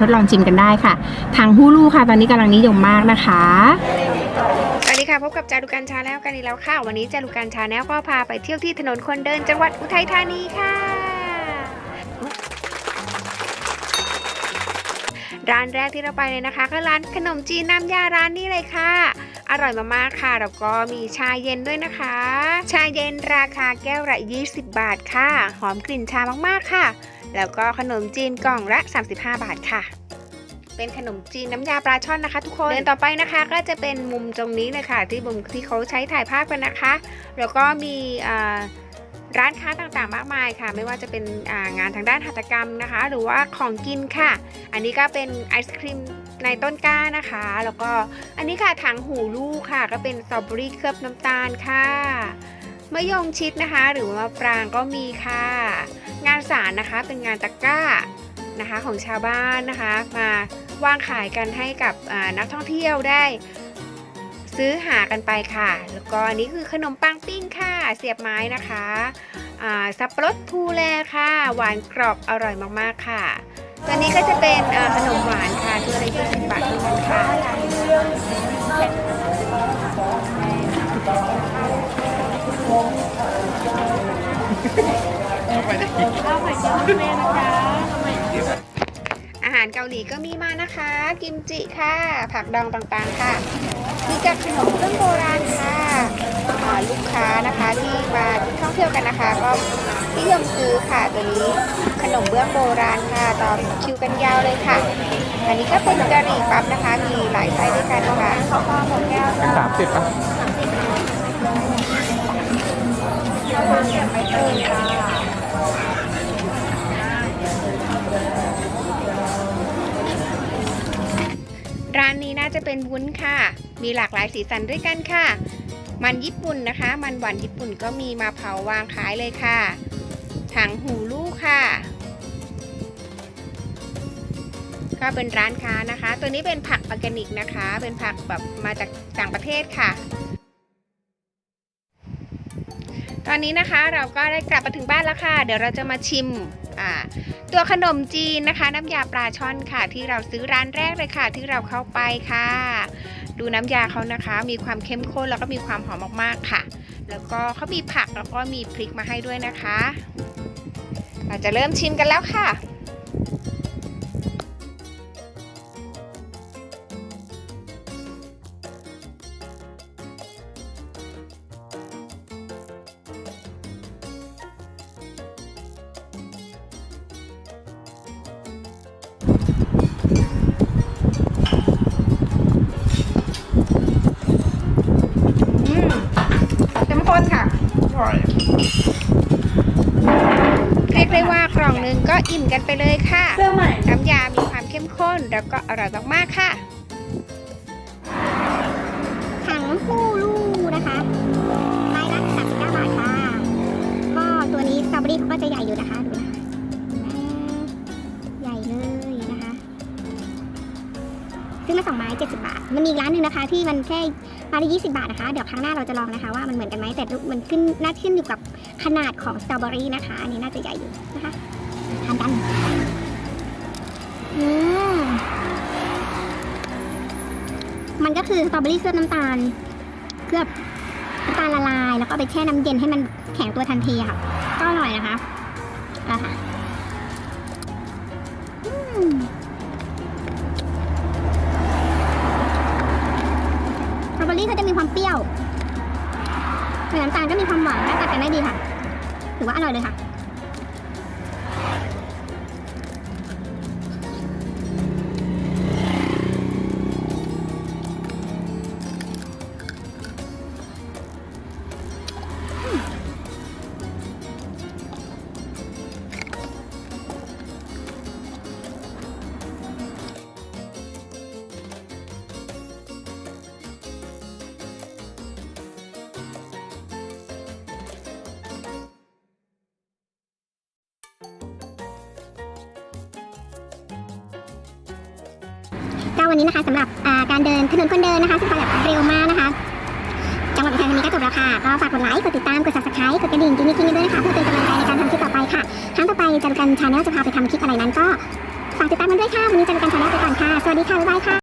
ทดลองชิมกันได้ค่ะ ทางฮูลูค่ะ ตอนนี้กำลังนิยมมากนะคะสวัสดีค่ะพบกับจารุกันชาแนลกันอีกแล้วค่ะ วันนี้จารุกันชาแนลก็พาไปเที่ยวที่ถนนคนเดินจังหวัดอุทัยธานีค่ะ ร้านแรกที่เราไปเลยนะคะก็ร้านขนมจีนน้ำยาร้านนี้เลยค่ะ อร่อยมากๆค่ะ แล้วก็มีชาเย็นด้วยนะคะ ชาเย็นราคาแก้วละ 20 บาทค่ะ หอมกลิ่นชามากๆค่ะ แล้วก็ขนมจีนกล่องละ 35 บาทค่ะ เป็นขนมจีนน้ำยาปลาช่อนนะคะ ทุกคนเดินต่อไปนะคะ ก็จะเป็นมุมตรงนี้เลยค่ะที่มุมที่เขาใช้ถ่ายภาพกันนะคะ แล้วก็มีร้านค้าต่างๆ มากมายค่ะ ไม่ว่าจะเป็นงานทางด้านหัตถกรรมนะคะ หรือว่าของกินค่ะ อันนี้ก็เป็นไอศครีมในต้นกล้านะคะ แล้วก็อันนี้ค่ะถังหูลูกค่ะ ก็เป็นสตรอเบอรี่เคลือบน้ำตาลค่ะมะยงชิดนะคะ หรือว่ามะปรางก็มีค่ะ งานสารนะคะเป็นงานตะกร้านะคะของชาวบ้านนะคะมาวางขายกันให้กับนักท่องเที่ยวได้ ซื้อหากันไปค่ะ แล้วก็อันนี้คือขนมปังปิ้งค่ะเสียบไม้นะคะสับปะรดภูแลค่ะ หวานกรอบอร่อยมากๆค่ะตัวนี้ก็จะเป็นขนมหวานค่ะตัวละ20บาทเท่านั้นค่ะ อาหารเกาหลีก็มีมานะคะ กิมจิค่ะ ผักดองต่างๆค่ะ มีกับขนมเครื่องโบราณค่ะลูกค้านะคะที่มาท่องเที่ยวกันนะคะ ก็นิยมซื้อค่ะตัวนี้ขนมเบื้องโบราณค่ะต่อคิวกันยาวเลยค่ะ อันนี้ก็เป็นกะหรี่ปั๊บนะคะ มีหลายไซส้ด้วยกันนะคะข้าวปลาหมกแก้วเป็นสามสิบป่ะร้านนี้น่า จะเป็นวุ้นค่ะ มีหลากหลายสีสันด้วยกันค่ะ มันญี่ปุ่นนะคะ มันหวานญี่ปุ่นก็มีมาเผาวางขายเลยค่ะ ถังหูลูกค่ะ ก็เป็นร้านค้านะคะ ตัวนี้เป็นผักออร์แกนิกนะคะ เป็นผักแบบมาจากต่างประเทศค่ะ ตอนนี้นะคะเราก็ได้กลับมาถึงบ้านแล้วค่ะ เดี๋ยวเราจะมาชิมตัวขนมจีนนะคะ น้ำยาปลาช่อนค่ะ ที่เราซื้อร้านแรกเลยค่ะ ที่เราเข้าไปค่ะ ดูน้ำยาเขานะคะ มีความเข้มข้นแล้วก็มีความหอมมากๆค่ะ แล้วก็เขามีผักแล้วก็มีพริกมาให้ด้วยนะคะ เราจะเริ่มชิมกันแล้วค่ะ เรียกได้ว่ากล่องหนึ่งก็อิ่มกันไปเลยค่ะ น้ำยา มีความเข้มข้นแล้วก็อร่อยมากๆค่ะถังฮูลูนะคะไม้ละ39บาทค่ะ ก็ตัวนี้สตรอเบอรี่เขาก็จะใหญ่อยู่นะคะ ดูนะคะอ่าใหญ่เลยนะคะ ซื้อมาสองไม้70บาท มันมีอีกร้านหนึ่งนะคะ ที่มันแค่ ไม้ละ20 บาทนะคะ เดี๋ยวครั้งหน้าเราจะลองนะคะว่ามันเหมือนกันไหมแต่มันขึ้นน่าขึ้นอยู่กับขนาดของสตรอเบอรี่นะคะ อันนี้น่าจะใหญ่อยู่นะคะทานกันอืมมันก็คือสตรอเบอรี่เคลือบน้ำตาลเคลือบน้ำตาลละลาย แล้วก็ไปแช่น้ำเย็นให้มันแข็งตัวทันทีค่ะ ก็อร่อยนะคะ ส่วนน้ำตาลก็มีความหวานและตัดกันได้ดีค่ะ ถือว่าอร่อยเลยค่ะ ก็วันนี้นะคะสำหรับการเดินถนนคนเดินนะคะซึ่งไปแบบเร็วมากนะคะจังหวัดอุทัยธานีก็จบแล้วค่ะก็ฝากกดไลค์กดติดตามกด subscribe กดกระดิ่งกิ๊งกิ๊งด้วยนะคะเพื่อเป็นกำลังใจในการทำคลิปต่อไปค่ะครั้งต่อไปจะกันชาแนลจะพาไปทำคลิปอะไรนั้นก็ฝากติดตามกันด้วยค่ะวันนี้จันกันชาแนลไปก่อนค่ะสวัสดีค่ะบ๊ายบายค่ะ